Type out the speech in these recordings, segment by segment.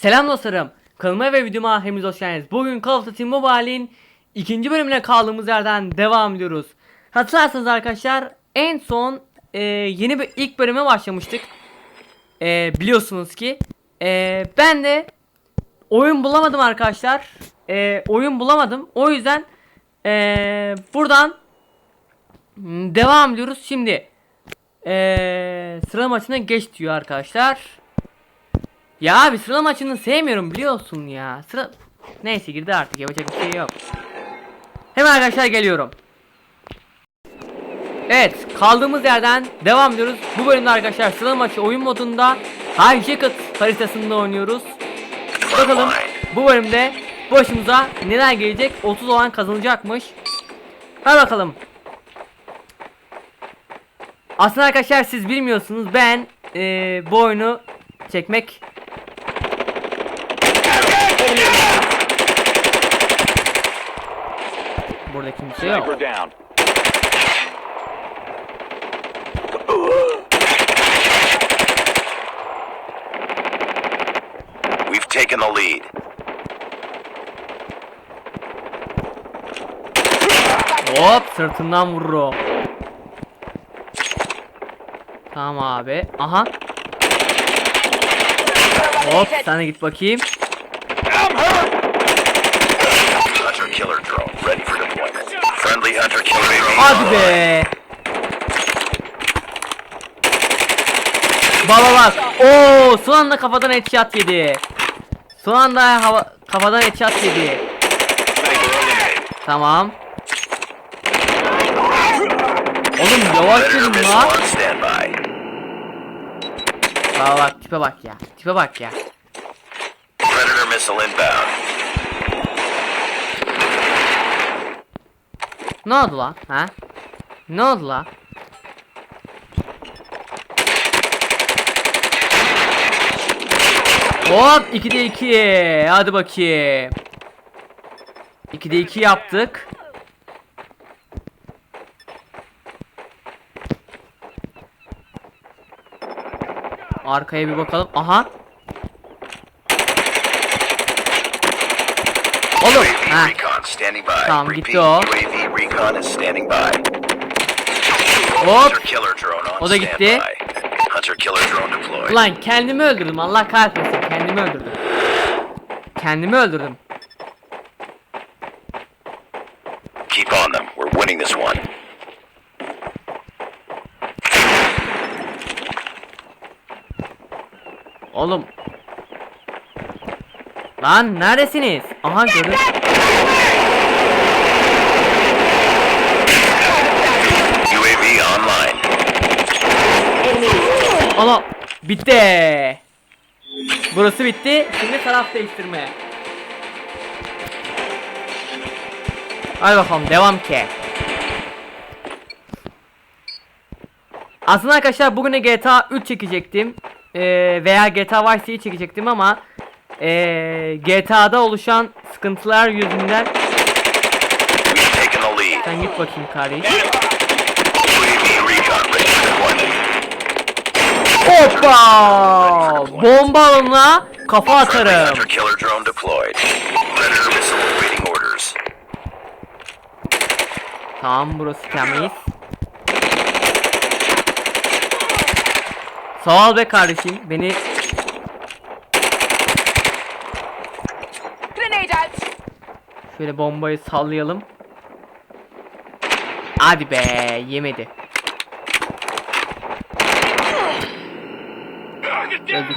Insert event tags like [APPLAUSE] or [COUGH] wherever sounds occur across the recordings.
Selam dostlarım. Kanalıma ve videoma hepiniz hoş geldiniz. Bugün Call of Duty Mobile'in ikinci bölümüne kaldığımız yerden devam ediyoruz. Hatırlarsanız arkadaşlar en son e, yeni bir ilk bölüme başlamıştık. E, biliyorsunuz ki. E, ben de oyun bulamadım arkadaşlar. E, oyun bulamadım. O yüzden e, buradan devam ediyoruz. Şimdi e, sıra maçına geç diyor arkadaşlar. Ya abi sıra maçını sevmiyorum biliyorsun ya. Sıra neyse girdi artık yapacak bir şey yok. Hemen arkadaşlar geliyorum. Evet kaldığımız yerden devam ediyoruz. Bu bölümde arkadaşlar sıra maçı oyun modunda High Jacket haritasında oynuyoruz. Bakalım bu bölümde başımıza neler gelecek 30 olan kazanacakmış. Hadi bakalım. Aslında arkadaşlar siz bilmiyorsunuz ben eee, bu oyunu çekmek Burada kimse yok. We've taken the lead. Hop sırtından vurur o. Tamam abi. Aha. Hop de git bakayım. Hunter killer drone ready for deployment. Friendly hunter killer drone. Hadi be. Baba bak. Oo son anda kafadan headshot yedi. Son anda hava kafadan headshot yedi. Tamam. Oğlum yavaş Predator yürü missile lan. Baba bak tipe bak ya. Tipe bak ya. Predator missile inbound. Ne oldu lan? Ha? Ne oldu lan? Hop 2'de 2. Hadi bakayım. 2'de 2 yaptık. Arkaya bir bakalım. Aha. Oğlum. Ha. Tamam, gitti o. Hop. O da gitti. Ulan kendimi öldürdüm Allah kahretmesin kendimi öldürdüm. Kendimi öldürdüm. Keep on them. We're winning this one. Oğlum. Lan neredesiniz? Aha gördüm. UAV online. Ana bitti. Burası bitti. Şimdi taraf değiştirme. Hadi bakalım devam ki. Aslında arkadaşlar bugün GTA 3 çekecektim. Ee, veya GTA Vice City'yi çekecektim ama ee, GTA'da oluşan sıkıntılar yüzünden sen git bakayım kardeş. Hoppa! Bomba alına kafa atarım. Tamam burası temiz. Sağ ol be kardeşim. Beni şöyle bombayı sallayalım. Hadi be yemedi. Öldük.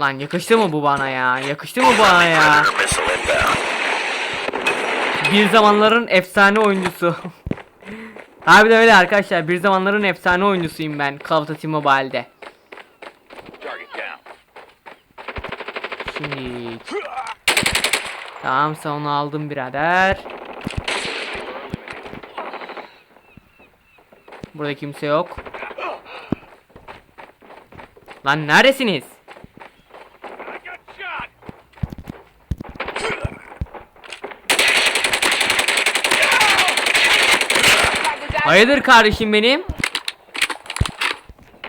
Lan yakıştı mı bu bana ya? Yakıştı mı bana ya? Bir zamanların efsane oyuncusu. [LAUGHS] Harbiden öyle arkadaşlar. Bir zamanların efsane oyuncusuyum ben Call of Duty Mobile'de. Şimdi Tamam sen onu aldım birader. Burada kimse yok. Lan neredesiniz? Hayırdır kardeşim benim?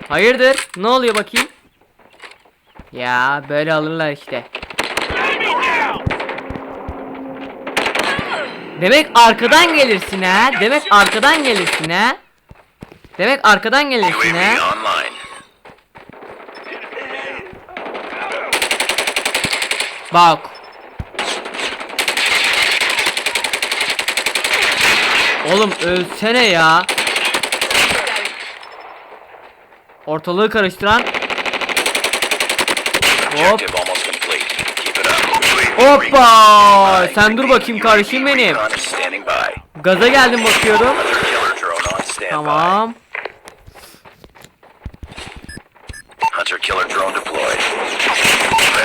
Hayırdır? Ne oluyor bakayım? Ya böyle alırlar işte. Demek arkadan gelirsin ha. Demek arkadan gelirsin ha. Demek arkadan gelirsin ha. Bak. Oğlum ölsene ya. Ortalığı karıştıran. Hop. Hoppa. Sen dur bakayım kardeşim benim. Gaza geldim bakıyorum. Tamam. Hunter killer drone deployed.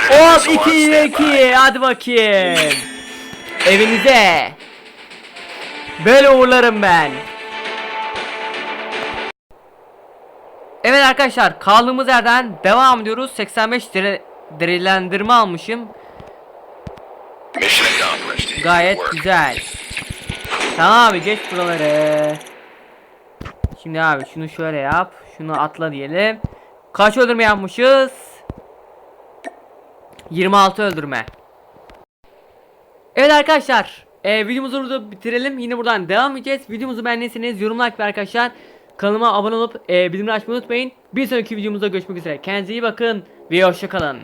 Hop Missile on 2 standby. 2 hadi bakayım. Evinize. Böyle uğurlarım ben. Evet arkadaşlar kaldığımız yerden devam ediyoruz. 85 dere, derilendirme almışım. Gayet güzel. Tamam abi geç buraları. Şimdi abi şunu şöyle yap. Şunu atla diyelim. Kaç öldürme yapmışız? 26 öldürme. Evet arkadaşlar. E, videomuzu burada bitirelim. Yine buradan devam edeceğiz. Videomuzu beğendiyseniz yorum like ve arkadaşlar. Kanalıma abone olup e, bildirimleri açmayı unutmayın. Bir sonraki videomuzda görüşmek üzere. Kendinize iyi bakın ve hoşçakalın.